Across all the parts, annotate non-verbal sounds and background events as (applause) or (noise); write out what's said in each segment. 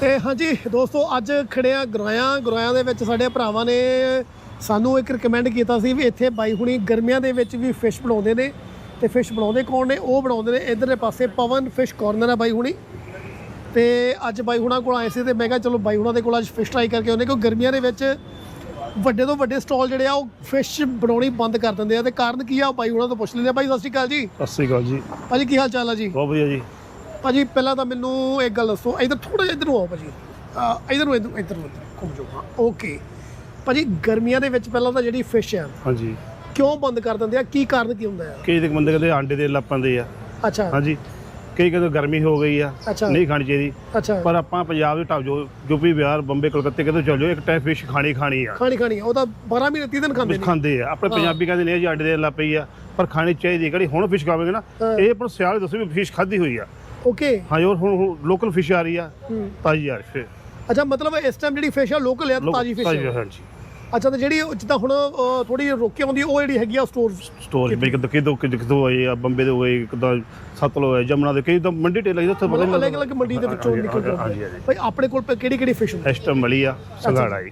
ਤੇ ਹਾਂਜੀ ਦੋਸਤੋ ਅੱਜ ਖੜਿਆ ਗੁਰਾਇਆ। ਗੁਰਾਇਆ ਦੇ ਵਿੱਚ ਸਾਡੇ ਭਰਾਵਾਂ ਨੇ ਸਾਨੂੰ ਇੱਕ ਰეკਮੈਂਡ ਕੀਤਾ ਸੀ ਵੀ ਇੱਥੇ ਬਾਈ ਹੁਣੀ ਗਰਮੀਆਂ ਦੇ ਵਿੱਚ ਵੀ ਫਿਸ਼ ਬਣਾਉਂਦੇ ਨੇ। ਤੇ ਫਿਸ਼ ਬਣਾਉਂਦੇ ਕੌਣ ਨੇ? ਉਹ ਬਣਾਉਂਦੇ ਨੇ ਇਧਰਲੇ ਪਾਸੇ ਪਵਨ ਫਿਸ਼ ਕਾਰਨਰ ਹੈ ਬਾਈ ਹੁਣੀ। ਤੇ ਅੱਜ ਬਾਈ ਹੁਣਾਂ ਕੋਲ ਆਏ ਸੀ ਤੇ ਮੈਂ ਕਿਹਾ ਚਲੋ ਬਾਈ ਹੁਣਾਂ ਦੇ ਕੋਲ ਅੱਜ ਫਿਸ਼ ਟਰਾਈ ਕਰਕੇ ਆਉਂਦੇ ਕਿਉਂਕਿ ਗਰਮੀਆਂ ਦੇ ਵਿੱਚ ਵੱਡੇ ਤੋਂ ਵੱਡੇ ਸਟਾਲ ਜਿਹੜੇ ਆ ਉਹ ਫਿਸ਼ ਬਣਾਉਣੀ ਬੰਦ ਕਰ ਦਿੰਦੇ ਆ। ਤੇ ਕਾਰਨ ਕੀ ਆ ਉਹ ਬਾਈ ਹੁਣਾਂ ਤੋਂ ਪੁੱਛ ਲੈਂਦੇ ਆ। ਬਾਈ ਸਤਿ ਸ਼੍ਰੀ ਅਕਾਲ ਜੀ। ਸਤਿ ਸ਼੍ਰੀ ਅਕਾਲ ਜੀ। ਭਾਜੀ ਕੀ ਹਾਲ ਚਾਲ ਆ ਜੀ? ਬਹੁਤ ਵਧੀਆ ਜੀ। ਭਾਜੀ ਪਹਿਲਾਂ ਤਾਂ ਮੈਨੂੰ ਇੱਕ ਗੱਲ ਦੱਸੋ ਇਧਰ ਥੋੜਾ ਜਿਹਾ ਇਧਰ ਨੂੰ ਆਓ ਭਾਜੀ। ਇਧਰ ਨੂੰ ਇਧਰ ਨੂੰ ਘੁੰਮ ਜਾਓ ਹਾਂ ਓਕੇ। ਭਾਜੀ ਗਰਮੀਆਂ ਦੇ ਵਿੱਚ ਪਹਿਲਾਂ ਤਾਂ ਜਿਹੜੀ ਫਿਸ਼ ਆ ਹਾਂਜੀ। ਕਿਉਂ ਬੰਦ ਕਰ ਦਿੰਦੇ ਆ? ਕੀ ਕਾਰਨ ਕੀ ਹੁੰਦਾ ਆ? ਕਈ ਦੇ ਬੰਦੇ ਕਹਿੰਦੇ ਆਂਡੇ ਦੇ ਲੱਪਾਂ ਦੇ ਆ। ਅੱਛਾ। ਹਾਂਜੀ। ਕਈ ਕਹਿੰਦੇ ਗਰਮੀ ਹੋ ਗਈ ਆ ਨਹੀਂ ਖਾਣੀ ਚਾਹੀਦੀ। ਅੱਛਾ। ਪਰ ਆਪਾਂ ਪੰਜਾਬ ਦੇ ਢਾਬ ਜੋ ਯੂਪੀ ਬਿਹਾਰ ਬੰਬੇ ਕਲਕੱਤੇ ਕਿਤੇ ਚੱਲ ਜਾਓ ਇੱਕ ਟਾਈਮ ਫਿਸ਼ ਖਾਣੀ ਖਾਣੀ ਆ। ਖਾਣੀ ਖਾਣੀ ਆ, ਉਹ ਤਾਂ 12 ਮਹੀਨੇ 30 ਦਿਨ ਖਾਂਦੇ ਨੇ। ਖਾਂਦੇ ਆ। ਆਪਣੇ ਪੰਜਾਬੀ ਕਹਿੰਦੇ ਨੇ ਜੀ ਆਂਡੇ ਦੇ ਲੱਪਈ ਆ ਪਰ ਖਾਣੀ ਚਾਹੀਦੀ ਕਿਹੜੀ ਹੁਣ ਫਿਸ਼ ਖਾਵੇਂਗੇ ਨਾ। ਇਹ ਪਰ ਸਿਆਲ ਦੱਸੋ ਵੀ ਫਿਸ਼ ਖਾਦੀ ਹੋਈ ਆ। ਓਕੇ ਹਾਂ ਹੋਰ ਹੁਣ ਲੋਕਲ ਫਿਸ਼ ਆ ਰਹੀ ਆ। ਹੂੰ। ਤਾਜੀ ਯਾਰ ਫਿਰ ਅੱਛਾ ਮਤਲਬ ਇਸ ਟਾਈਮ ਜਿਹੜੀ ਫਿਸ਼ ਆ ਲੋਕਲ ਆ ਤਾਜੀ ਫਿਸ਼ ਆ। ਹਾਂਜੀ। ਅੱਛਾ ਤੇ ਜਿਹੜੀ ਜਿੱਦਾਂ ਹੁਣ ਥੋੜੀ ਰੋਕੀ ਆਉਂਦੀ ਉਹ ਜਿਹੜੀ ਹੈਗੀ ਆ ਸਟੋਰ ਸਟੋਰ ਵੀ ਕਿਦੋਂ ਕਿਦੋਂ ਕਿਦੋਂ ਹੋਏ ਆ ਬੰਬੇ ਦੇ ਹੋਏ ਕਿਦਾਂ ਸਤਲੁਜ ਹੋਏ ਜਮਨਾ ਦੇ ਕਈ ਤਾਂ ਮੰਡੀ ਟੇਲ ਲੱਗਦਾ ਉੱਥੇ ਪਤਾ ਨਹੀਂ ਅਲੱਗ ਅਲੱਗ ਮੰਡੀ ਦੇ ਵਿੱਚੋਂ ਨਿਕਲ ਜਾਂਦੇ। ਭਾਈ ਆਪਣੇ ਕੋਲ ਕਿਹੜੀ ਕਿਹੜੀ ਫਿਸ਼ ਹੁੰਦੀ? ਇਸ ਟਾਈਮ ਮਲੀ ਆ ਸੰਘਾੜਾ ਜੀ।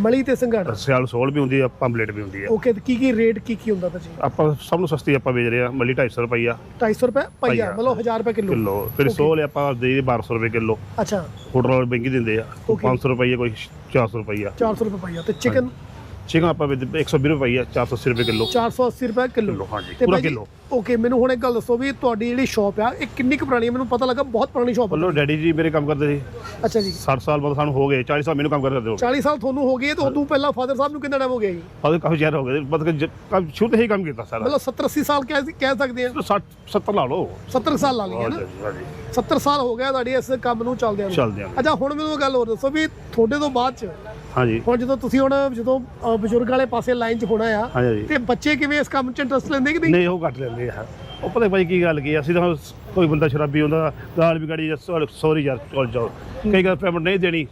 ਮਲੀ ਤੇ ਸੰਘਾੜਾ? ਸਿਆਲ ਸੋਲ ਵੀ ਹੁੰਦੀ ਆ ਪੰਪਲੇਟ ਵੀ ਹੁੰਦੀ ਆ। ਓਕੇ ਤੇ ਕੀ ਕੀ ਰੇਟ ਕੀ ਕੀ ਹੁੰਦਾ ਭਾਜੀ ਆਪਾਂ ਸਭ ਨੂੰ ਸਸਤੀ ਆਪਾਂ ਵੇਚ ਰਹੇ ਆ ਮਲੀ 250 ਰੁਪਈਆ। 250 ਰੁਪਏ? ਪਈਆ। ਮਤਲਬ 1000 ਰੁਪਏ ਕਿਲੋ। ਕਿਲੋ। ਫਿਰ ਸੋਲ ਆਪਾਂ ਦੇ 1200 ਰੁਪਏ ਕਿਲੋ। ਅੱਛਾ। ਹੋਟਲ ਵਾਲੇ ਮਹਿੰਗੀ ਦਿੰਦੇ ਆ। ਕੋਈ Okay. 500 ਰੁਪਈਆ ਕੋਈ 400 ਰੁਪਈਆ। 400 ਰੁਪਏ ਪਈਆ ਤੇ ਚਿਕਨ ਚਿਕਨ ਆਪਾਂ ਵੇਚਦੇ 120 ਰੁਪਈਆ 480 ਰੁਪਏ ਕਿਲੋ। 480 ਰੁਪਏ ਕਿਲੋ। ਹਾਂਜੀ, ਪੂਰਾ ਕਿਲੋ। ਓਕੇ ਮੈਨੂੰ ਹੁਣ ਇੱਕ ਗੱਲ ਦੱਸੋ ਵੀ ਤੁਹਾਡੀ ਜਿਹੜੀ ਸ਼ਾਪ ਆ ਇਹ ਕਿੰਨੀ ਕੁ ਪੁਰਾਣੀ ਹੈ ਮੈਨੂੰ ਪਤਾ ਲੱਗਾ ਬਹੁਤ ਪੁਰਾਣੀ ਸ਼ਾਪ ਹੈ ਵੱਲੋਂ ਡੈਡੀ ਜੀ ਮੇਰੇ ਕੰਮ ਕਰਦੇ ਸੀ। ਅੱਛਾ ਜੀ। 60 ਸਾਲ ਬਾਅਦ ਸਾਨੂੰ ਹੋ ਗਏ 40 ਸਾਲ ਮੈਨੂੰ ਕੰਮ ਕਰਦੇ ਹੋ। 40 ਸਾਲ ਤੁਹਾਨੂੰ ਹੋ ਗਏ ਤੇ ਉਦੋਂ ਪਹਿਲਾਂ ਫਾਦਰ ਸਾਹਿਬ ਨੂੰ ਕਿੰਨਾ ਟਾਈਮ ਹੋ ਗਿਆ ਜੀ? ਉਹਦੇ ਕਾਫੀ ਚਿਰ ਹੋ ਗਏ ਮਤਲਬ ਕੰਮ ਸ਼ੁਰੂ ਤੋਂ ਹੀ ਕੰਮ ਕੀਤਾ ਸਾਰਾ। ਮਤਲਬ 70 80 ਸਾਲ ਕਹਿ ਕਹਿ ਸਕਦੇ ਆ। 60 70 ਲਾ ਲਓ। 70 ਸਾਲ ਲਾ ਲਈਏ ਨਾ? ਹਾਂਜੀ ਹਾਂਜੀ। 70 ਸਾਲ ਹੋ ਗਿਆ ਤੁਹਾਡੀ ਇਸ ਕੰਮ ਨੂੰ ਚੱਲਦਿਆਂ ਨੂੰ। ਚੱਲਦਿਆਂ। ਅੱਛਾ ਹੁਣ ਮੈਨੂੰ ਗੱਲ ਹੋਰ ਦੱਸੋ ਵੀ ਤੁਹਾਡੇ ਤੋਂ ਬਾਅਦ ਚ ਹਾਂਜੀ। ਹੁਣ ਜਦੋਂ ਤੁਸੀਂ ਹੁਣ ਜਦੋਂ ਅ, ਬਜ਼ੁਰਗ ਵਾਲੇ ਪਾਸੇ ਲਾਈਨ 'ਚ ਹੋਣਾ ਆ ਹਾਂਜੀ ਤੇ ਬੱਚੇ ਕਿਵੇਂ ਇਸ ਕੰਮ 'ਚ ਇੰਟਰਸਟ ਲੈਂਦੇ ਕਿ ਨਹੀਂ? ਨਹੀਂ ਉਹ ਕੱਟ ਲੈਂਦੇ ਆ। ਉਹ ਪਤਾ ਭਾਈ ਕੀ ਗੱਲ ਕੀ ਆ, ਅਸੀਂ ਤਾਂ ਕੋਈ ਬੰਦਾ ਸ਼ਰਾਬੀ ਹੁੰਦਾ ਗਾਲ ਵੀ ਗਾੜੀ ਸੌਰੀ ਯਾਰ ਚਲ ਜਾਓ। ਕਈ ਗੱਲ ਪੇਮੈਂਟ ਨਹੀਂ ਦੇਣੀ।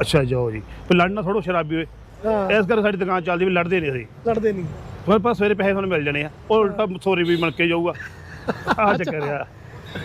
ਅੱਛਾ ਜਾਓ ਜੀ। ਫਿਰ ਲੜਨਾ ਥੋੜੋ ਸ਼ਰਾਬੀ ਹੋਏ। ਹਾਂ। ਇਸ ਕਰਕੇ ਸਾਡੀ ਦੁਕਾਨ ਚੱਲਦੀ ਵੀ ਲੜਦੇ ਨਹੀਂ ਅਸੀਂ। ਲੜਦੇ ਨਹੀਂ। ਫਿਰ ਪਾਸ ਸਵੇਰੇ ਪੈਸੇ ਤੁਹਾਨੂੰ ਮਿਲ ਜਾਣੇ ਆ। ਉਹ ਉਲਟਾ ਸੌਰੀ ਵੀ ਮਿਲ ਕੇ ਜਾਊਗਾ। ਆ ਚੱਕਰ ਆ।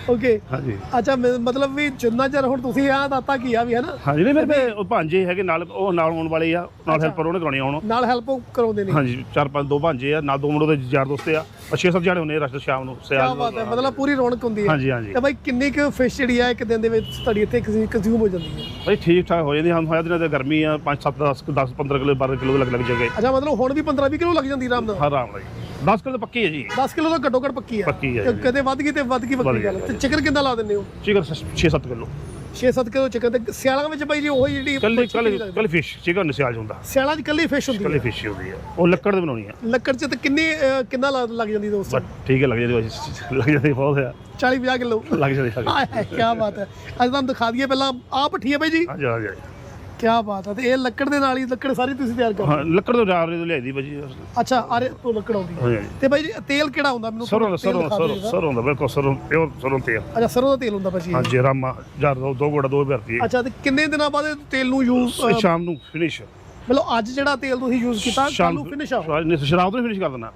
ਓਕੇ ਹਾਂਜੀ। ਅੱਛਾ ਮ- ਮਤਲਬ ਵੀ ਜਿੰਨਾ ਚਿਰ ਹੁਣ ਤੁਸੀਂ ਆ ਦਾਤਾ ਕੀ ਆ ਵੀ ਹੈ ਨਾ? ਹਾਂਜੀ ਨਹੀਂ ਮੇਰੇ ਉਹ ਭਾਂਜੇ ਹੈਗੇ ਨਾਲ ਉਹ ਨਾਲ ਆਉਣ ਵਾਲੇ ਆ ਨਾਲ ਹੈਲਪਰ ਉਹਨੇ ਕਰਾਉਣੀ ਆ ਹੁਣ। ਨਾਲ ਹੈਲਪ ਕਰਾਉਂਦੇ ਨੇ। ਹਾਂਜੀ ਚਾਰ ਪੰਜ ਦੋ ਭਾਂਜੇ ਆ ਨਾਲ ਦੋ ਮੁੰਡੇ ਦੇ ਯਾਰ ਦੋਸਤ ਆ ਉਹ ਛੇ ਸੱਤ ਜਾਣੇ ਹੁੰਦੇ ਆ ਰਸਤੇ ਸ਼ਾਮ ਨੂੰ ਕੀ ਸਿਆਲ ਬਾਤ ਹੈ ਮਤਲਬ ਪੂਰੀ ਰੌਣਕ ਹੁੰਦੀ ਹੈ। ਹਾਂਜੀ ਹਾਂਜੀ। ਤੇ ਬਾਈ ਕਿੰਨੀ ਕੁ ਫਿਸ਼ ਜਿਹੜੀ ਆ ਇੱਕ ਦਿਨ ਦੇ ਵਿੱਚ ਤੁਹਾਡੀ ਇੱਥੇ ਕੰਜ਼ਿਊਮ ਹੋ ਜਾਂਦੀ ਹੈ? ਭਾਈ ਠੀਕ ਠਾਕ ਹੋ ਜਾਂਦੀ ਹਨ ਹੋਇਆ ਦਿਨਾਂ ਤੇ ਗਰਮੀ ਆ 5 7 10 10 15 ਕਿਲੋ 12 ਕਿਲੋ ਲੱਗ ਲੱਗ ਜਾਗੇ ਅੱਛਾ ਮਤਲਬ ਹੁਣ ਵੀ 15 20 ਕਿਲੋ ਲੱਗ ਜਾਂਦੀ ਆਰਾਮ ਨਾਲ? ਹਰ ਆਰਾਮ ਨਾਲ ਜੀ। 10 ਕਿਲੋ ਪੱਕੀ ਹੈ ਜੀ। 10 ਕਿਲੋ ਤਾਂ ਘੱਟੋ ਘੱਟ ਪੱਕੀ ਆ ਪੱਕੀ ਤੇ ਜੀ। ਕਦੇ ਵੱਧ ਗਈ ਤੇ ਵੱਧ ਗਈ ਵੱਧ ਵੱਖਰੀ ਗੱਲ। ਤੇ ਚਿਕਨ ਕਿੰਨਾ ਲਾ ਦਿੰਦੇ ਹੋ? Chicken 6 7 kilo. 6-7 ਕਿਲੋ ਚਿਕਨ ਤੇ ਸਿਆਲਾਂ ਵਿੱਚ ਬਾਈ ਜੀ ਉਹੀ ਜਿਹੜੀ ਕੱਲੀ ਮੱਛੀ ਕੱਲੀ ਲੱਗਦੀ? ਕੱਲੀ ਫਿਸ਼ ਚਿਕਨ ਸਿਆਲ ਹੁੰਦਾ। ਸਿਆਲਾਂ 'ਚ ਕੱਲੀ ਫਿਸ਼ ਹੁੰਦੀ ਕੱਲੀ ਹੈ। ਫਿਸ਼ ਹੁੰਦੀ ਹੈ। ਉਹ ਲੱਕੜ ਦੇ ਬਣਾਉਣੀ ਆ ਲੱਕੜ 'ਚ ਤੇ ਕਿੰਨੀ ਅਹ, ਕਿੰਨਾ ਲਾ- ਲੱਗ ਜਾਂਦੀ ਦੋਸਤ? ਠੀਕ ਹੈ ਲੱਗ ਜਾਂਦੀ ਭਾਈ ਲੱਗ ਜਾਂਦੀ ਬਹੁਤ ਆ 40-50 ਕਿਲੋ। ਲੱਗ ਜਾਂਦੀ ਲੱਗ ਜਾਂਦੀ। ਆਏ ਕੀ ਬਾਤ ਹੈ। ਅੱਜ ਤੁਹਾਨੂੰ ਦਿਖਾ ਦਈਏ ਪਹਿਲਾਂ। ਆਹ ਭੱਠੀ ਹੈ ਬਾਈ ਜੀ। ਹਾਂਜੀ ਹਾਂਜੀ ਹਾਂਜੀ। ਕੀ ਬਾਤ ਹੈ ਤੇ ਇਹ ਲੱਕੜ ਦੇ ਨਾਲ ਹੀ ਲੱਕੜ ਸਾਰੀ ਤੁਸੀਂ ਤਿਆਰ ਕਰਦੇ ਹਾਂ? ਲੱਕੜ ਤੋਂ ਜਾਰ ਤੋਂ ਲਿਆਦੀ ਭਾਜੀ। ਅੱਛਾ ਆਰੇ ਤੋਂ ਲੱਕੜ ਆਉਂਦੀ ਹੈ। ਹਾਂਜੀ। ਤੇ ਬਾਈ ਜੀ ਤੇਲ ਕਿਹੜਾ ਹੁੰਦਾ ਮੈਨੂੰ ਸਰੋਂ ਦਾ ਤੇਲ ਸਰੋਂ ਦਿਖਾ ਸਰੋਂ ਦਿਓ। ਸਰੋਂ ਦਾ ਬਿਲਕੁਲ ਸਰੋਂ ਪਿਓਰ ਸਰੋਂ ਤੇਲ। ਅੱਛਾ ਸਰੋਂ ਦਾ ਤੇਲ ਹੁੰਦਾ ਭਾਜੀ ਇਹ। ਹਾਂਜੀ ਰਾਮਾ ਜਾਰ ਦੋ ਦੋ ਗੋੜਾ ਦੋ ਭਰਤੀ ਅੱਛਾ ਤੇ ਕਿੰਨੇ ਦਿਨਾਂ ਬਾਅਦ ਇਹ ਤੇਲ ਨੂੰ ਯੂਜ਼ ਸ਼ਾਮ ਨੂੰ ਫਿਨਿਸ਼ ਮਤਲਬ ਅੱਜ ਜਿਹੜਾ ਤੇਲ ਤੁਸੀਂ ਯੂਜ਼ ਕੀਤਾ ਕੱਲ ਨੂੰ ਫਿਨਿਸ਼ ਆ ਸ਼ਰਾਬ ਤੋਂ ਫਿਨਿਸ਼ ਕਰ ਦੇਣਾ।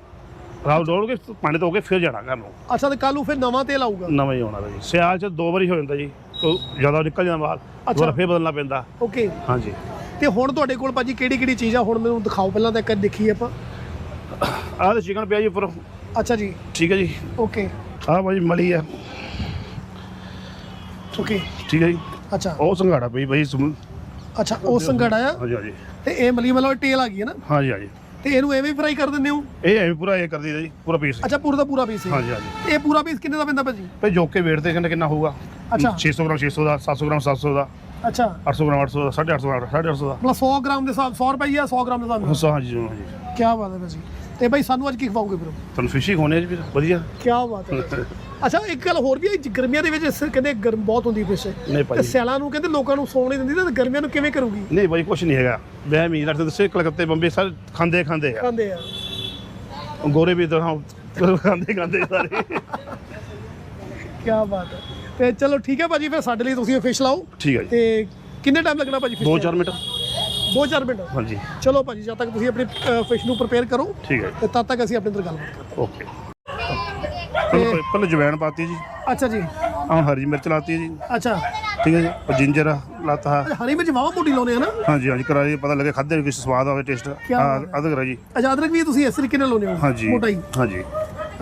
ਰਾਤ ਡੋਲ ਕੇ ਪਾਣੀ ਤੋਂ ਕੇ ਫਿਰ ਜਾਣਾ ਘਰ ਨੂੰ। ਅੱਛਾ ਤੇ ਕੱਲ ਨੂੰ ਫਿਰ ਨਵਾਂ ਤੇਲ ਆਊਗਾ? ਨਵਾਂ ਹੀ ਆਉਣਾ ਜੀ ਸਿਆਲ ਚ ਦੋ ਵਾਰੀ ਹੋ ਜਾਂਦਾ ਜੀ। ਜ਼ਿਆਦਾ ਨਿਕਲ ਜਾਂਦਾ ਬਾਹਰ। ਅੱਛਾ। ਫੇਰ ਬਦਲਣਾ ਪੈਂਦਾ। ਓਕੇ। ਹਾਂਜੀ। ਤੇ ਹੁਣ ਤੁਹਾਡੇ ਕੋਲ ਭਾਜੀ ਕਿਹੜੀ ਕਿਹੜੀ ਚੀਜ਼ ਆ? ਹੁਣ ਮੈਨੂੰ ਦਿਖਾਓ ਪਹਿਲਾਂ ਤਾਂ ਇੱਕ ਦੇਖੀਏ ਆਪਾਂ। ਆਹ ਤੇ ਚਿਕਨ ਪਿਆ ਜੀ ਉੱਪਰ। ਅੱਛਾ ਜੀ। ਠੀਕ ਹੈ ਜੀ। ਓਕੇ। ਆਹ ਭਾਜੀ ਮਲੀ ਆ। ਓਕੇ। ਠੀਕ ਹੈ ਜੀ। ਅੱਛਾ। ਉਹ ਸੰਘਾੜਾ ਪਈ ਭਾਈ ਅੱਛਾ ਉਹ ਸੰਗੜਾ ਆ। ਹਾਂਜੀ ਹਾਂਜੀ। ਤੇ ਇਹ ਮਲੀ ਮਤਲਬ ਟੇਲ ਆ ਗਈ ਹੈ ਨਾ? ਹਾਂਜੀ ਹਾਂਜੀ। ਤੇ ਇਹਨੂੰ ਐਵੇਂ ਫਰਾਈ ਕਰ ਦਿੰਦੇ ਹੋ? ਇਹ ਐਵੇਂ ਪੂਰਾ ਇਹ ਕਰ ਦਈਦਾ ਜੀ ਪੂਰਾ ਪੀਸ ਅੱਛਾ ਪੂਰਾ ਦਾ ਪੂਰਾ ਪੀਸ ਹੈ। ਹਾਂਜੀ ਹਾਂਜੀ। ਇਹ ਪੂਰਾ ਪੀਸ ਕਿੰਨੇ ਦਾ ਪੈਂਦਾ ਭਾਜੀ? ਭਾਈ ਜੋਕ ਕੇ ਵੇਟ ਤੇ ਕਿੰਨਾ ਕਿੰਨਾ ਹੋਊਗਾ? ਅੱਛਾ। 600 ਗ੍ਰਾਮ 600 ਦਾ 700 ਗ੍ਰਾਮ 700 ਦਾ। ਅੱਛਾ। 800 ਗ੍ਰਾਮ 800 ਦਾ 850 ਗ੍ਰਾਮ 850 ਦਾ ਮਤਲਬ 100 ਗ੍ਰਾਮ ਦੇ ਹਿਸਾਬ 100 ਰੁਪਏ ਜਾਂ 100 ਗ੍ਰਾਮ ਦੇ ਹਿਸਾਬ ਨਾਲ? ਹਾਂਜੀ ਹਾਂਜੀ। ਕੀ ਬਾਤ ਹੈ ਭਾਜੀ। ਤੇ ਭਾਈ ਸਾਨੂੰ ਅੱਜ ਕੀ ਖਵਾਓਗੇ ਫਿਰ? ਤੁਹਾਨੂੰ ਫਿਸ਼ੀ ਖੋਨੇ ਜੀ ਫਿਰ ਵਧੀਆ। ਕੀ ਬਾਤ ਹੈ। ਅੱਛਾ ਇੱਕ ਗੱਲ ਹੋਰ ਵੀ ਹੈ ਜੀ, ਗਰਮੀਆਂ ਦੇ ਵਿੱਚ ਇਸ ਕਹਿੰਦੇ ਗਰਮ ਬਹੁਤ ਹੁੰਦੀ ਫਿਸ਼ ਨਹੀਂ ਤੇ ਭਾਈ ਸਿਆਲਾਂ ਨੂੰ ਕਹਿੰਦੇ ਲੋਕਾਂ ਨੂੰ ਸੌਣ ਨਹੀਂ ਦਿੰਦੀ ਤੇ ਗਰਮੀਆਂ ਨੂੰ ਕਿਵੇਂ ਕਰੂਗੀ? ਨਹੀਂ ਭਾਈ ਕੁਛ ਨਹੀਂ ਹੈਗਾ। ਮੈਂ ਮੀਨ ਰੱਖਦੇ ਦੱਸੇ ਕਲਕੱਤੇ ਬੰਬੇ ਸਾਰੇ ਖਾਂਦੇ ਖਾਂਦੇ ਆ। ਖਾਂਦੇ ਆ। ਗੋਰੇ ਵੀ ਤਾਂ ਖਾਂਦੇ ਖਾਂਦੇ ਸਾਰੇ। ਕੀ ਬਾਤ ਹੈ। ਤੇ ਚਲੋ ਠੀਕ ਹੈ ਭਾਜੀ ਫਿਰ ਸਾਡੇ ਲਈ ਤੁਸੀਂ ਫਿਸ਼ ਲਾਓ। ਠੀਕ ਹੈ ਜੀ। ਤੇ ਕਿੰਨੇ ਟਾਈਮ ਲੱਗਣਾ ਭਾਜੀ ਫਿਸ਼ 2-4 ਮਿੰਟ। 2-4 ਮਿੰਟ। ਹਾਂਜੀ। ਚਲੋ ਭਾਜੀ ਜਦ ਤੱਕ ਤੁਸੀਂ ਆਪਣੀ ਫਿਸ਼ ਨੂੰ ਪ੍ਰਪੇਅਰ ਕਰੋ। ਠੀਕ ਹੈ ਤੇ ਤਦ ਤੱਕ ਅਸੀਂ ਆਪਣੇ ਅੰਦਰ ਕਰਾਂਗੇ। ਓਕੇ ਪਹਿਲੇ ਪਹਿਲੇ ਜਵੈਣ ਪਾਤੀ ਜੀ। ਅੱਛਾ ਜੀ। ਆਹ ਹਰੀ ਮਿਰਚ ਲਾਤੀ ਜੀ। ਅੱਛਾ। ਠੀਕ ਹੈ ਜੀ। ਉਹ ਜਿੰਜਰ ਲਾਤਾ। ਹਰੀ ਮਿਰਚ ਵਾਵਾ ਮੋਟੀ ਲਾਉਨੇ ਆ ਨਾ। ਹਾਂਜੀ ਹਾਂਜੀ ਕਰਾਈ ਪਤਾ ਲੱਗੇ ਖਾਦੇ ਵਿੱਚ ਸਵਾਦ ਆਵੇ ਟੇਸਟ ਕਿਆ ਬਾਤ ਅਦਰਕ ਹੈ ਜੀ। ਅੱਛਾ ਅਦਰਕ ਵੀ ਤੁਸੀਂ ਇਸ ਤਰੀਕੇ ਨਾਲ ਲਾਉਨੇ ਹੋ? ਹਾਂਜੀ। ਮੋਟਾ ਹੀ। ਹਾਂਜੀ।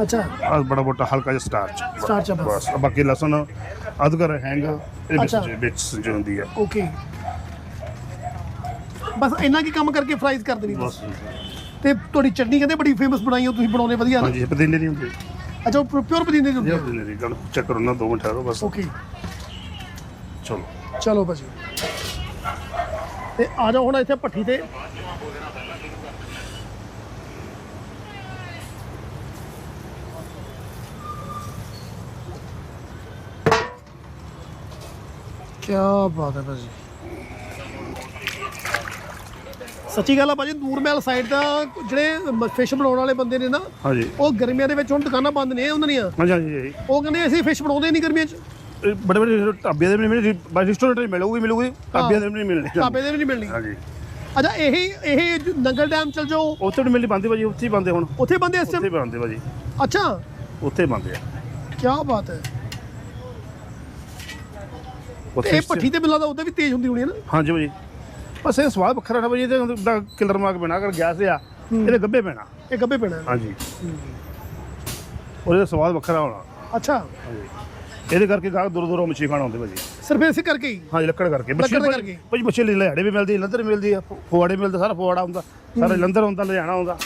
ਅੱਛਾ। ਆ ਬੜਾ ਮੋਟਾ ਹਲਕਾ ਜਿਹਾ ਸਟਾਰਚ ਸਟਾਰਚ ਆ ਬਸ। ਬਾਕੀ ਲਸਣ ਅਦਰਕ ਹੈਂਗ ਇਹ ਵਿੱਚ। ਵਿੱਚ ਜੋ ਹੁੰਦੀ ਹੈ ਓਕੇ। ਬਸ ਇੰਨਾ ਕੀ ਕੰਮ ਕਰਕੇ ਫਰਾਈਜ਼ ਕਰ ਦੇਣੀ ਬਸ। ਤੇ ਤੁਹਾਡੀ ਚਟਨੀ ਕਹਿੰਦੇ ਬੜੀ ਫੇਮਸ ਬਣਾਈ ਹੋ ਤੁਸੀਂ ਬਣਾਉਨੇ ਵਧੀਆ ਨਾ। ਹਾਂਜੀ ਪਦੀਨੇ ਦੀ ਹੁੰਦੀ ਅੱਛਾ ਪਿਓਰ ਪੁਦੀਨੇ ਦੀ ਹੁੰਦੀ ਇਹ ਹੈ? ਪਦੀਨੇ ਦੀ ਗੱਲ ਚੈੱਕ ਕਰੋ ਨਾ ਦੋ ਮਿੰਟ ਠਹਿਰੋ ਬਸ। ਓਕੇ ਚਲੋ। ਚਲੋ ਭਾਜੀ। ਤੇ ਆ ਜਾਓ ਹੁਣ ਇੱਥੇ ਭੱਠੀ ਤੇ। ਕੀ ਬਾਤ ਹੈ ਭਾਜੀ। ਸੱਚੀ ਗੱਲ ਆ ਭਾਜੀ ਦੂਰਮਹਿਲ ਸਾਈਡ ਦਾ ਜਿਹੜੇ ਫਿਸ਼ ਬਣਾਉਣ ਵਾਲੇ ਬੰਦੇ ਨੇ ਨਾ ਹਾਂਜੀ। ਉਹ ਗਰਮੀਆਂ ਦੇ ਵਿੱਚ ਹੁਣ ਦੁਕਾਨਾਂ ਬੰਦ ਨੇ ਉਹਨਾਂ ਦੀਆਂ। ਹਾਂਜੀ ਹਾਂਜੀ ਉਹ ਕਹਿੰਦੇ ਅਸੀਂ ਫਿਸ਼ ਬਣਾਉਂਦੇ ਨਹੀਂ ਗਰਮੀਆਂ 'ਚ। ਬੜੇ ਬੜੇ ਢਾਬੇ ਦੇ ਵੀ ਨਹੀਂ ਮਿਲਣੀ ਰੈਸਟੋਰੈਂਟ ਵਿੱਚ ਮਿਲੂਗੀ ਮਿਲੂਗੀ ਢਾਬਿਆਂ ਦੇ ਵੀ ਨਹੀਂ ਮਿਲਣੀ ਢਾਬੇ ਦੇ ਵੀ ਨਹੀਂ ਮਿਲਣੀ। ਹਾਂਜੀ। ਅੱਛਾ ਇਹੀ ਇਹ ਨੰਗਲ ਡੈਮ ਚਲ ਜਾਓ। ਉੱਥੇ ਵੀ ਮਿਲਣੀ ਬੰਦੇ ਭਾਜੀ ਉੱਥੇ ਹੀ ਬੰਦੇ ਹੁਣ। ਉੱਥੇ ਬੰਦੇ ਇਸ ਉੱਥੇ ਬੰਦੇ ਭਾਜੀ। ਅੱਛਾ। ਉੱਥੇ ਬੰਦੇ ਆ। ਕੀ ਬਾਤ ਹੈ। ਇਹ ਭੱਠੀ ਤੇ ਬਿੱਲਾ ਦਾ ਉਹਦਾ ਵੀ ਤੇਜ਼ ਹੁੰਦੀ ਹੋਣੀ ਹੈ ਨਾ। ਹਾਂਜੀ ਭਾਜੀ। ਬਸ ਇਹ ਸਵਾਦ ਵੱਖਰਾ ਨਾ ਭਾਜੀ ਇਹਦੇ ਦਾ ਕਿਲਰ ਮਾਰਕ ਬਣਾ ਕਰ ਗੈਸ ਆ ਇਹਦੇ ਗੱਬੇ ਪੈਣਾ। ਇਹ ਗੱਬੇ ਪੈਣਾ। ਹਾਂਜੀ। ਉਹਦੇ ਸਵਾਦ ਵੱਖਰਾ ਹੋਣਾ। ਅੱਛਾ। ਹਾਂਜੀ। ਇਹਦੇ ਕਰਕੇ ਗਾਹਕ ਦੂਰ ਦੂਰੋਂ ਮੱਛੀ ਖਾਣ ਆਉਂਦੇ ਭਾਜੀ ਸਿਰਫ ਇਸੇ ਕਰਕੇ ਹੀ? ਹਾਂਜੀ ਲੱਕੜ ਕਰਕੇ। ਲੱਕੜ ਭਾਜੀ- ਮੱਛੀ ਲਹਿੜੇ ਵੀ ਮਿਲਦੀ ਲੰਦਰ ਮਿਲਦੀ ਆ ਫੁਆੜੇ ਮਿਲਦੇ ਸਾਰਾ ਫੁਆੜਾ ਹੁੰਦਾ ਸਾਰਾ ਲੰਦਰ ਹੁੰਦਾ ਲੁਧਿਆਣਾ ਹੁੰਦਾ।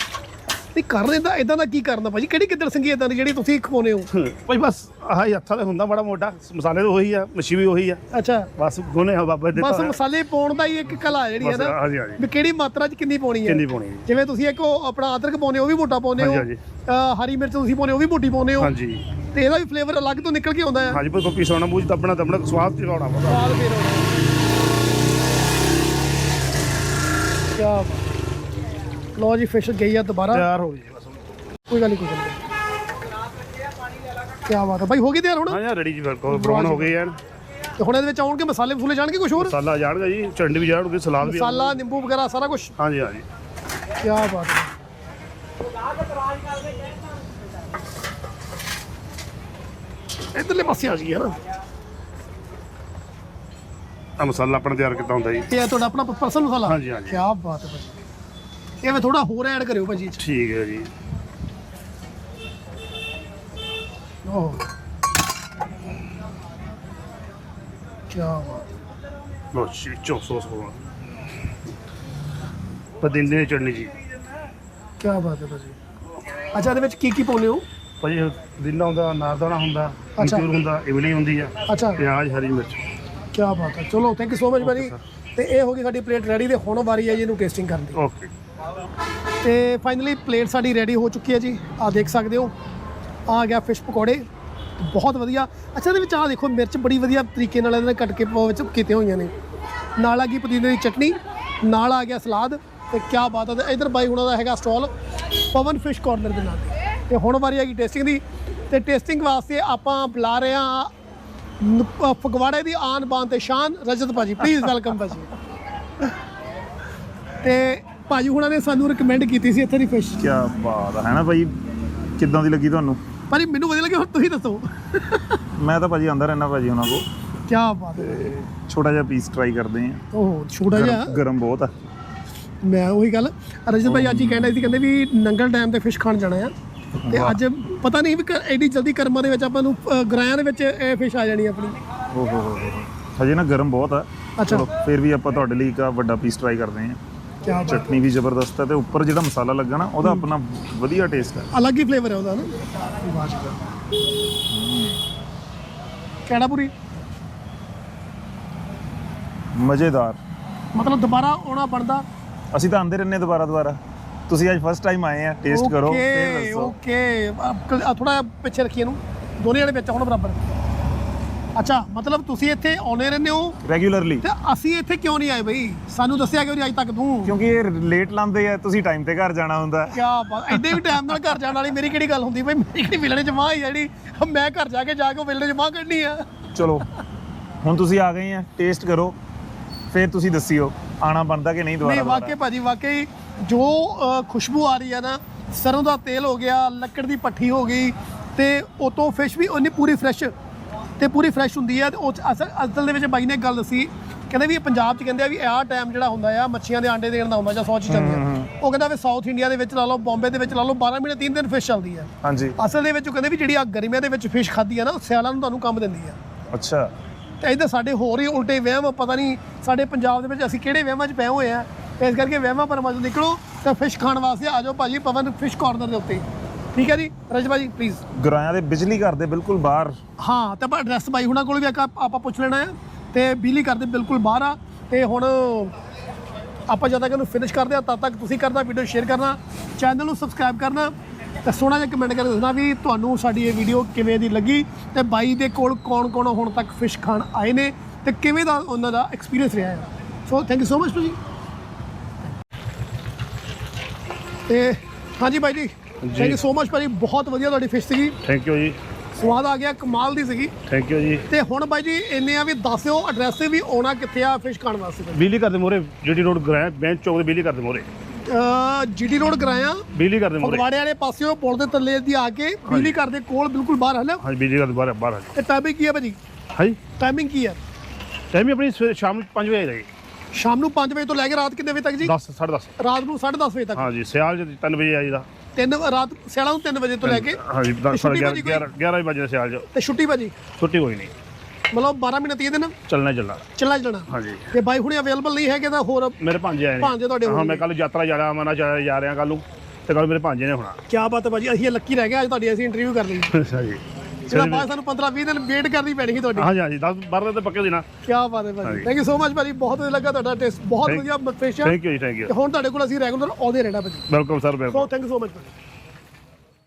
ਨਹੀਂ ਕਰਨ ਇਦਾਂ ਇਦਾਂ ਦਾ ਕੀ ਕਰਨਾ ਭਾਜੀ? ਕਿਹੜੀ ਕਿੱਧਰ ਸੰਗੀ ਇਦਾਂ ਦੀ ਜਿਹੜੀ ਤੁਸੀਂ ਖਵਾਉਨੇ ਹੋ? (laughs) ਭਾਈ ਬਸ ਆਹ ਹੀ ਹੱਥਾਂ ਤੇ ਹੁੰਦਾ ਬੜਾ ਮੋਟਾ। ਮਸਾਲੇ ਤਾਂ ਉਹੀ ਆ ਮੱਛੀ ਵੀ ਉਹੀ ਆ। ਅੱਛਾ। ਬਸ ਗੋਨੇ ਆ ਬਾਬਾ ਦੇ ਬਸ ਮਸਾਲੇ ਪਾਉਣ ਦਾ ਹੀ ਇੱਕ ਕਲਾ ਜਿਹੜੀ ਹੈ ਨਾ ਹਾਂਜੀ, ਹਾਂਜੀ। ਵੀ ਕਿਹੜੀ ਮਾਤਰਾ 'ਚ ਕਿੰਨੀ ਪਾਉਣੀ ਹੈ। ਕਿੰਨੀ ਪਾਉਣੀ ਹੈ। ਜਿਵੇਂ ਤੁਸੀਂ ਇੱਕ ਉਹ ਆਪਣਾ ਅਦਰਕ ਪਾਉਨੇ ਹੋ ਉਹ ਵੀ ਮੋਟਾ ਪਾਉਨੇ ਹੋ। ਹਾਂਜੀ, ਹਰੀ ਮਿਰਚ ਤੁਸੀਂ ਪਾਉਨੇ ਹੋ ਉਹ ਵੀ ਮੋਟੀ ਪਾਉਨੇ ਹੋ। ਹਾਂਜੀ। ਤੇ ਇਹਦਾ ਵੀ ਫਲੇਵਰ ਅਲੱਗ ਤੋਂ ਨਿਕਲ ਕੇ ਆਉਂਦਾ ਹੈ। ਹਾਂਜੀ ਕੋਈ ਪੱਪੀ ਸੋਣਾ ਚ ਦੱਬਣਾ ਦੱਬਣਾ ਸਵਾਦ ਚ ਆਉਣਾ ਪਤਾ ਸਵਾਦ ਫੇਰ ਆਉਣਾ ਕੀ ਲੋ ਜੀ ਫਿਸ਼ ਗਈ ਆ ਦੁਬਾਰਾ। ਤਿਆਰ ਹੋ ਗਈ ਬਸ ਕੋਈ ਗੱਲ ਨਹੀਂ ਕੋਈ ਗੱਲ ਨਹੀਂ ਕੀ ਬਾਤ ਹੈ ਭਾਈ ਹੋ ਗਈ ਤਿਆਰ ਹੁਣ? ਹਾਂ ਯਾਰ ਰੈਡੀ ਜੀ ਬਿਲਕੁਲ। ਬਰਾਉਨ ਹੋ ਗਏ ਐਨ ਤੇ ਹੁਣ ਇਹਦੇ ਵਿੱਚ ਆਉਣਗੇ ਮਸਾਲੇ ਮਸੂਲੇ ਜਾਣਗੇ ਕੁਝ ਹੋਰ? ਮਸਾਲਾ ਜਾਣਗਾ ਜੀ ਚਟਨੀ ਵੀ ਜਾਣਗੇ ਸਲਾਦ ਵੀ ਮਸਾਲਾ ਨਿੰਬੂ ਵਗੈਰਾ ਸਾਰਾ ਕੁਝ ਹਾਂਜੀ ਹਾਂਜੀ। ਕੀ ਬਾਤ ਹੈ ਇਧਰਲੇ ਪਾਸੇ ਆ ਗਈ ਹੈ ਨਾ ਆ ਮਸਾਲਾ ਆਪਣਾ ਤਿਆਰ ਕੀਤਾ ਹੁੰਦਾ ਜੀ। ਇਹ ਤੁਹਾਡਾ ਆਪਣਾ ਪਰਸਨਲ ਮਸਾਲਾ? ਹਾਂਜੀ, ਹਾਂਜੀ। ਕੀ ਬਾਤ ਹੈ ਭਾਜੀ ਇਹ ਮੈਂ ਥੋੜਾ ਹੋਰ ਐਡ ਕਰਿਓ ਭਾਜੀ ਇਹ 'ਚ। ਠੀਕ ਹੈ ਜੀ। ਓਹ ਕੀ ਬਾਤ। ਲੋ ਜੀ ਚੋ ਸੌਸ ਹੋਣਾ ਪਦੀਨੇ ਦੀ ਚਟਨੀ ਜੀ। ਕੀ ਬਾਤ ਹੈ ਭਾਜੀ। ਅੱਛਾ ਇਹਦੇ ਵਿੱਚ ਕੀ ਕੀ ਪਾਉਂਦੇ ਹੋ? ਭਾਜੀ ਦਿਨਾ ਹੁੰਦਾ ਨਾਰਦਾਣਾ ਹੁੰਦਾ ਅੱਛਾ। ਹੁੰਦਾ ਇਮਲੀ ਹੁੰਦੀ ਆ। ਅੱਛਾ। ਪਿਆਜ਼ ਹਰੀ ਮਿਰਚ। ਕੀ ਬਾਤ ਹੈ। ਚਲੋ ਥੈਂਕ ਯੂ ਸੋ ਮਚ ਭਾਜੀ। ਤੇ ਇਹ ਹੋ ਗਈ ਸਾਡੀ ਪਲੇਟ ਰੈਡੀ ਤੇ ਹੁਣ ਵਾਰੀ ਹੈ ਜੀ ਇਹਨੂੰ ਟੇਸਟਿੰਗ ਕਰਨ ਦੀ। ਓਕੇ। ਤੇ ਫਾਈਨਲੀ ਪਲੇਟ ਸਾਡੀ ਰੈਡੀ ਹੋ ਚੁੱਕੀ ਹੈ ਜੀ। ਆ ਦੇਖ ਸਕਦੇ ਹੋ। ਆ ਗਿਆ ਫਿਸ਼ ਪਕੌੜੇ। ਬਹੁਤ ਵਧੀਆ। ਅੱਛਾ, ਇਹਦੇ ਵਿੱਚ ਆ ਦੇਖੋ, ਮਿਰਚ ਬੜੀ ਵਧੀਆ ਤਰੀਕੇ ਨਾਲ ਇਹਨਾਂ ਨੇ ਕੱਟ ਕੇ ਪਾਉ ਵਿੱਚ ਕੀਤੀਆਂ ਹੋਈਆਂ ਨੇ। ਨਾਲ ਆ ਗਈ ਪੁਦੀਨੇ ਦੀ ਚਟਨੀ। ਨਾਲ ਆ ਗਿਆ ਸਲਾਦ। ਤੇ ਕੀ ਬਾਤ ਹੈ ਇਧਰ ਬਾਈ ਹੁਣਾਂ ਦਾ ਹੈਗਾ ਸਟਾਲ, ਪਵਨ ਫਿਸ਼ ਕਾਰਨਰ ਦੇ ਨਾਲ ਤੇ ਹੁਣ ਵਾਰੀ ਹੈਗੀ ਟੇਸਟਿੰਗ ਦੀ। ਤੇ ਟੇਸਟਿੰਗ ਵਾਸਤੇ ਆਪਾਂ ਬੁਲਾ ਰਹੇ ਹਾਂ ਨ- ਫਗਵਾੜੇ ਦੀ ਆਨ ਬਾਨ ਤੇ ਸ਼ਾਨ ਰਜਤ ਭਾਜੀ। ਪਲੀਜ਼ ਵੈਲਕਮ ਭਾਜੀ। ਤੇ ਭਾਜੀ ਹੁਣਾਂ ਨੇ ਸਾਨੂੰ ਰეკਮੈਂਡ ਕੀਤੀ ਸੀ ਇੱਥੇ ਦੀ ਫਿਸ਼ ਕੀ ਬਾਤ ਹੈ ਨਾ ਭਾਈ? ਕਿੱਦਾਂ ਦੀ ਲੱਗੀ ਤੁਹਾਨੂੰ? ਭਾਜੀ ਮੈਨੂੰ ਵਧੀਆ ਲੱਗਿਆ ਹੁਣ ਤੁਸੀਂ ਦੱਸੋ। ਮੈਂ ਤਾਂ ਭਾਜੀ ਆਂਦਾ ਰਹਿਣਾ ਭਾਜੀ ਉਹਨਾਂ ਕੋ ਕੀ ਬਾਤ ਹੈ ਛੋਟਾ ਜਿਹਾ ਪੀਸ ਟਰਾਈ ਕਰਦੇ ਆ ਉਹ ਛੋਟਾ ਜਿਹਾ? ਗਰਮ ਬਹੁਤ ਆ। ਮੈਂ ਉਹੀ ਗੱਲ ਰਜਤ ਭਾਈ ਅੱਜ ਹੀ ਕਹਿੰਦਾ ਸੀ ਕਹਿੰਦੇ ਵੀ ਨੰਗਲ ਡੈਮ ਤੇ ਫਿਸ਼ ਖਾਣ ਜਾਣਾ ਆ। ਤੇ ਅੱਜ ਪਤਾ ਨਹੀਂ ਵੀ ਐਡੀ ਜਲਦੀ ਕਰਮਾਂ ਦੇ ਵਿੱਚ ਆਪਾਂ ਨੂੰ ਗਰਾਇਆਂ ਦੇ ਵਿੱਚ ਇਹ ਫਿਸ਼ ਆ ਜਾਣੀ ਆਪਣੀ। ਓ ਹੋ ਹੋ ਹਜੇ ਨਾ ਗਰਮ ਬਹੁਤ ਆ। ਅੱਛਾ। ਫਿਰ ਵੀ ਆਪਾਂ ਤੁਹਾਡੇ ਲਈ ਇੱਕ ਵੱਡਾ ਪੀਸ ਟਰਾਈ ਕਰਦੇ ਆ ਚਟਨੀ ਵੀ ਜ਼ਬਰਦਸਤ ਹੈ ਤੇ ਉੱਪਰ ਜਿਹੜਾ ਮਸਾਲਾ ਲੱਗਾ ਨਾ ਉਹਦਾ ਆਪਣਾ ਵਧੀਆ ਟੇਸਟ ਹੈ। ਅਲੱਗ ਹੀ ਫਲੇਵਰ ਹੈ ਉਹਦਾ ਨਾ। ਕਿਹੜਾ ਪੂਰੀ? ਮਜ਼ੇਦਾਰ। ਮਤਲਬ ਦੁਬਾਰਾ ਆਉਣਾ ਬਣਦਾ? ਅਸੀਂ ਤਾਂ ਆਂਦੇ ਰਹਿੰਦੇ ਦੁਬਾਰਾ ਦੁਬਾਰਾ। ਤੁਸੀਂ ਅੱਜ ਫਸਟ ਟਾਈਮ ਆਏ ਆ ਟੇਸਟ ਕਰੋ ਫਿਰ ਓਕੇ ਦੱਸੋ ਓਕੇ ਥੋੜਾ ਪਿੱਛੇ ਰੱਖੀਏ ਇਹਨੂੰ। ਦੋਨੇ ਜਣੇ ਵਿੱਚ ਹੁਣ ਬਰਾਬਰ। ਅੱਛਾ ਮਤਲਬ ਤੁਸੀਂ ਇੱਥੇ ਆਉਨੇ ਰਹਿੰਦੇ ਹੋ? ਰੈਗੂਲਰਲੀ ਤੇ ਅਸੀਂ ਇੱਥੇ ਕਿਉਂ ਨਹੀਂ ਆਏ ਬਈ? ਸਾਨੂੰ ਦੱਸਿਆ ਕਿਉਂ ਨਹੀਂ ਅੱਜ ਤੱਕ ਤੂੰ? ਕਿਉਂਕਿ ਇਹ ਲੇਟ ਲਾਉਂਦੇ ਆ ਤੁਸੀਂ ਟਾਈਮ ਤੇ ਘਰ ਜਾਣਾ ਹੁੰਦਾ। ਕਿਆ ਬਾਤ ਐਡੇ ਵੀ ਟਾਈਮ ਨਾਲ ਘਰ ਜਾਣ ਵਾਲੀ ਮੇਰੀ ਕਿਹੜੀ ਗੱਲ ਹੁੰਦੀ? ਬਈ ਮੇਰੀ ਕਿਹੜੀ ਮਿਲਣੇ ਚ ਮਾਂ ਹੀ ਆ ਜਿਹੜੀ? ਮੈਂ ਘਰ ਜਾ ਕੇ ਜਾ ਕੇ ਮਿਲਣੇ ਚ ਮਾਂ ਕੱਢਣੀ ਆ। ਚਲੋ ਹੁਣ ਤੁਸੀਂ ਆ ਗਏ ਆ ਟੇਸਟ ਕਰੋ ਫਿਰ ਤੁਸੀਂ ਦੱਸਿਓ ਆਣਾ ਬਣਦਾ ਕਿ ਨਹੀਂ ਦੁਬਾਰਾ ਨਹੀਂ। ਵਾਕਈ ਭਾਜੀ ਵਾਕਈ ਜੋ ਖੁਸ਼ਬੂ ਆ ਰਹੀ ਹੈ ਨਾ ਸਰੋਂ ਦਾ ਤੇਲ ਹੋ ਗਿਆ ਲੱਕੜ ਦੀ ਪੱਠੀ ਹੋ ਗਈ ਤੇ ਉਤੋਂ ਫਿਸ਼ ਵੀ ਉਹਨੇ ਪੂਰੀ ਫਰੈਸ਼ ਤੇ ਪੂਰੀ ਫਰੈਸ਼ ਹੁੰਦੀ ਹੈ ਤੇ ਉਹ 'ਚ ਅਸਲ ਅਸਲ ਦੇ ਵਿੱਚ ਬਾਈ ਨੇ ਇੱਕ ਗੱਲ ਦੱਸੀ ਕਹਿੰਦੇ ਵੀ ਇਹ ਪੰਜਾਬ 'ਚ ਕਹਿੰਦੇ ਆ ਵੀ ਆਹ ਟਾਈਮ ਜਿਹੜਾ ਹੁੰਦਾ ਆ ਮੱਛੀਆਂ ਦੇ ਆਂਡੇ ਦੇਣ ਦਾ ਹੁੰਦਾ ਜਾਂ ਸੌ ਚ ਚੱਲਦੇ ਆ ਉਹ ਕਹਿੰਦਾ ਵੀ ਸਾਊਥ ਇੰਡੀਆ ਦੇ ਵਿੱਚ ਲਾ ਲਓ ਬੰਬੇ ਦੇ ਵਿੱਚ ਲਾ ਲਓ 12 ਮਹੀਨੇ 3 ਦਿਨ ਫਿਸ਼ ਚੱਲਦੀ ਆ। ਹਾਂਜੀ। ਅਸਲ ਦੇ ਵਿੱਚ ਉਹ ਕਹਿੰਦੇ ਵੀ ਜਿਹੜੀ ਆ ਗਰਮੀਆਂ ਦੇ ਵਿੱਚ ਫਿਸ਼ ਖਾਦੀ ਆ ਨਾ ਉਹ ਸਿਆਲਾਂ ਨੂੰ ਤੁਹਾਨੂੰ ਕੰਮ ਦਿੰਦੀ ਆ। ਅੱਛਾ। ਤੇ ਇੱਧਰ ਸਾਡੇ ਹੋਰ ਹੀ ਉਲਟੇ ਵਹਿਮ ਆ, ਪਤਾ ਨਹੀਂ ਸਾਡੇ ਪੰਜਾਬ ਦੇ ਵਿੱਚ ਅਸੀਂ ਕਿਹੜੇ ਵਹਿਮਾਂ 'ਚ ਪਏ ਹੋਏ ਆ। ਇਸ ਕਰਕੇ ਵਹਿਮਾਂ ਪਰਮਾਂ 'ਚੋਂ ਨਿਕਲੋ ਤੇ ਫਿਸ਼ ਖਾਣ ਵਾਸਤੇ ਆ ਜਾਓ ਭਾਜੀ ਪਵਨ ਫਿਸ਼ ਕਾਰਨਰ ਦੇ ਉੱਤੇ। ਠੀਕ ਹੈ ਜੀ? ਰਜ ਭਾਜੀ ਪਲੀਜ਼ ਗੁਰਾਇਆਂ ਦੇ ਬਿਜਲੀ ਘਰ ਦੇ ਬਿਲਕੁਲ ਬਾਹਰ। ਹਾਂ ਤੇ ਆਪਾਂ ਐਡਰੈਸ ਬਾਈ ਹੁਣਾਂ ਕੋਲ ਵੀ ਆਪ- ਆਪਾਂ ਪੁੱਛ ਲੈਣਾ ਆ ਤੇ ਬਿਜਲੀ ਕਰਦੇ ਬਿਲਕੁਲ ਬਾਹਰ ਆ। ਤੇ ਹੁਣ ਆਪਾਂ ਜਦ ਤੱਕ ਇਹਨੂੰ ਫਿਨਿਸ਼ ਕਰਦੇ ਆ ਤਦ ਤੱਕ ਤੁਸੀਂ ਕਰਨਾ ਵੀਡੀਓ ਸ਼ੇਅਰ ਕਰਨਾ ਚੈਨਲ ਨੂੰ ਸਬਸਕ੍ਰਾਈਬ ਕਰਨਾ ਤੇ ਸੋਹਣਾ ਜਿਹਾ ਕਮੈਂਟ ਕਰਕੇ ਦੱਸਣਾ ਵੀ ਤੁਹਾਨੂੰ ਸਾਡੀ ਇਹ ਵੀਡੀਓ ਕਿਵੇਂ ਦੀ ਲੱਗੀ ਤੇ ਬਾਈ ਦੇ ਕੋਲ ਕੌਣ-ਕੌਣ ਹੁਣ ਤੱਕ ਫਿਸ਼ ਖਾਣ ਆਏ ਨੇ ਤੇ ਕਿਵੇਂ ਦਾ ਉਹਨਾਂ ਦਾ ਐਕਸਪੀਰੀਅੰਸ ਰਿਹਾ ਹੈ। So thank you so much ਭਾਜੀ। ਤੇ ਹਾਂਜੀ ਬਾਈ ਜੀ ਥੈਂਕ ਯੂ ਸੋ ਮਚ ਭਾਜੀ ਬਹੁਤ ਵਧੀਆ ਤੁਹਾਡੀ ਫਿਸ਼ ਸੀਗੀ। ਥੈਂਕ ਯੂ ਜੀ। ਸਵਾਦ ਆ ਗਿਆ ਕਮਾਲ ਦੀ ਸੀਗੀ। ਥੈਂਕ ਯੂ ਜੀ। ਤੇ ਹੁਣ ਬਾਈ ਜੀ ਇੰਨੇ ਆ ਵੀ ਦੱਸਿਓ ਐਡਰੈਸ ਵੀ ਆਉਣਾ ਕਿੱਥੇ ਆ ਫਿਸ਼ ਖਾਣ ਵਾਸਤੇ ਬਿਜਲੀ ਘਰ ਦੇ ਮੋਰੇ ਜੀਟੀ ਰੋਡ ਗ੍ਰਾਂ ਬੈਂਚ ਚੌਕ ਦੇ ਬਿਜਲੀ ਘਰ ਦੇ ਮੋਰੇ ਜੀਟੀ ਰੋਡ ਕਰਾਇਆ ਬਿਜਲੀ ਘਰ ਦੇ ਮੋਰੇ ਫਗਵਾੜੇ ਵਾਲੇ ਪਾਸਿਓਂ ਪੁਲ ਦੇ ਥੱਲੇ ਦੀ ਆ ਕੇ ਬਿਜਲੀ ਘਰ ਦੇ ਕੋਲ ਬਿਲਕੁਲ ਬਾਹਰ ਹੈ ਨਾ ਹਾਂਜੀ ਬਿਜਲੀ ਘਰ ਦੇ ਬਾਹਰ ਬਾਹਰ ਹਾਂਜੀ ਤੇ ਟਾਈਮਿੰਗ ਕੀ ਹੈ ਭਾਜੀ? ਹਾਂਜੀ। ਟਾਈਮਿੰਗ ਕੀ ਹੈ ਟਾਈਮ ਹੀ ਆਪਣੀ ਸ਼ਾਮ ਨੂੰ 5 ਵਜੇ ਜੀ। ਸ਼ਾਮ ਨੂੰ 5 ਵਜੇ ਤੋਂ ਲੈ ਕੇ ਰਾਤ ਕਿੰਨੇ ਵਜੇ ਤੱਕ ਜੀ? 10 10:30 ਰਾਤ ਨੂੰ 10:30 ਵਜੇ ਤੱਕ। ਹਾਂਜੀ ਸਿਆਲ ਚ 3 ਵਜੇ ਆਈਦਾ ਤਿੰਨ ਰਾਤ ਸਿਆਲਾਂ ਨੂੰ 3 ਵਜੇ ਤੋਂ ਲੈ ਕੇ ਹਾਂਜੀ ਤੇ ਛੁੱਟੀ 11 ਭਾਜੀ ਕੋਈ? 11 ਵਜੇ ਸਿਆਲ ਚ। ਤੇ ਛੁੱਟੀ ਭਾਜੀ? ਛੁੱਟੀ ਕੋਈ ਨਹੀਂ। ਮਤਲਬ 12 ਮਹੀਨੇ 30 ਦਿਨ? ਚੱਲਣਾ ਚੱਲਣਾ। ਚੱਲਣਾ ਚੱਲਣਾ। ਹਾਂਜੀ। ਤੇ ਬਾਈ ਹੁਣੇ ਅਵੇਲੇਬਲ ਨਹੀਂ ਹੈਗੇ ਤਾਂ ਹੋਰ ਮੇਰੇ ਭਾਂਜੇ ਆਏ ਨੇ। ਭਾਂਜੇ ਤੁਹਾਡੇ ਹਾਂ। ਮੈਂ ਕੱਲ ਯਾਤਰਾ ਜਾ ਰਿਹਾ ਮੈਂ ਜਾ ਜਾ ਰਿਹਾ ਕੱਲ ਨੂੰ। ਤੇ ਕੱਲ ਮੇਰੇ ਭਾਂਜੇ ਨੇ ਹੋਣਾ। ਕੀ ਬਾਤ ਹੈ ਭਾਜੀ ਅਸੀਂ ਲੱਕੀ ਰਹਿ ਗਏ ਅੱਜ ਤੁਹਾਡੀ ਅਸੀਂ ਇੰਟਰਵਿਊ ਕਰ ਲਈ। (laughs) ਅੱਛਾ ਜੀ ਜਿਹੜਾ ਬਾਅਦ ਸਾਨੂੰ 15 20 ਦਿਨ ਵੇਟ ਕਰਨੀ ਪੈਣੀ ਸੀ ਤੁਹਾਡੀ। ਹਾਂਜੀ ਹਾਂਜੀ 10 12 ਤੇ ਪੱਕੇ ਦੇਣਾ ਕੀ ਬਾਤ ਹੈ ਭਾਜੀ। ਥੈਂਕ ਯੂ ਸੋ ਮਚ ਭਾਜੀ ਬਹੁਤ ਵਧੀਆ ਲੱਗਾ ਤੁਹਾਡਾ ਟੇਸਟ ਬਹੁਤ ਵਧੀਆ ਫਿਸ਼ ਹੈ ਥੈਂਕ ਯੂ ਜੀ ਥੈਂਕ ਯੂ ਹੁਣ ਤੁਹਾਡੇ ਕੋਲ ਅਸੀਂ ਰੈਗੂਲਰ ਆਉਂਦੇ ਰਹਿਣਾ ਭਾਜੀ। Welcome sir welcome so thank you so much ਭਾਜੀ।